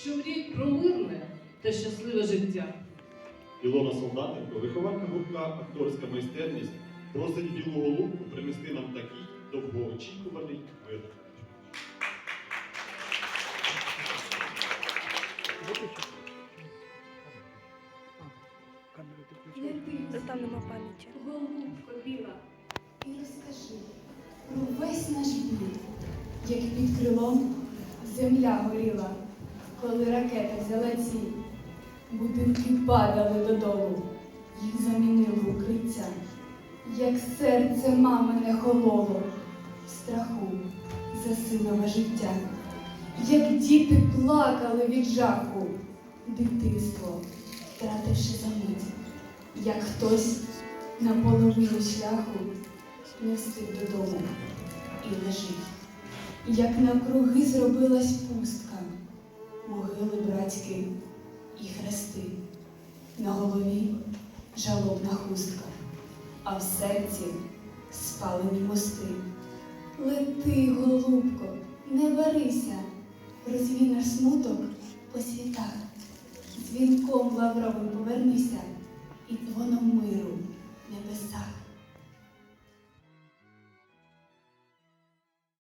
що мріють про мирне та щасливе життя. Ілона Солдатенко, вихованка гуртка Акторська майстерність, просить білу голубку принести нам такий довгоочікуваний мир. Та там нема пам'яті. Голубко біла, і розкажи про весь наш біль, як під крилом земля горіла, коли ракета взяла ціль. Будинки падали додолу, їх замінили укриття, як серце мамине хололо. В страху за синове життя, як діти плакали від жаху, дитинство, втративши за мить як хтось на половину шляху не встиг додому і лежить, як навкруги зробилась пустка, могили братські і хрести, на голові жалобна хустка, а в серці спалені мости. Лети, голубко, не барися, розвій смуток по світах, дзвінком лавровим повернися і дзвоном небесах.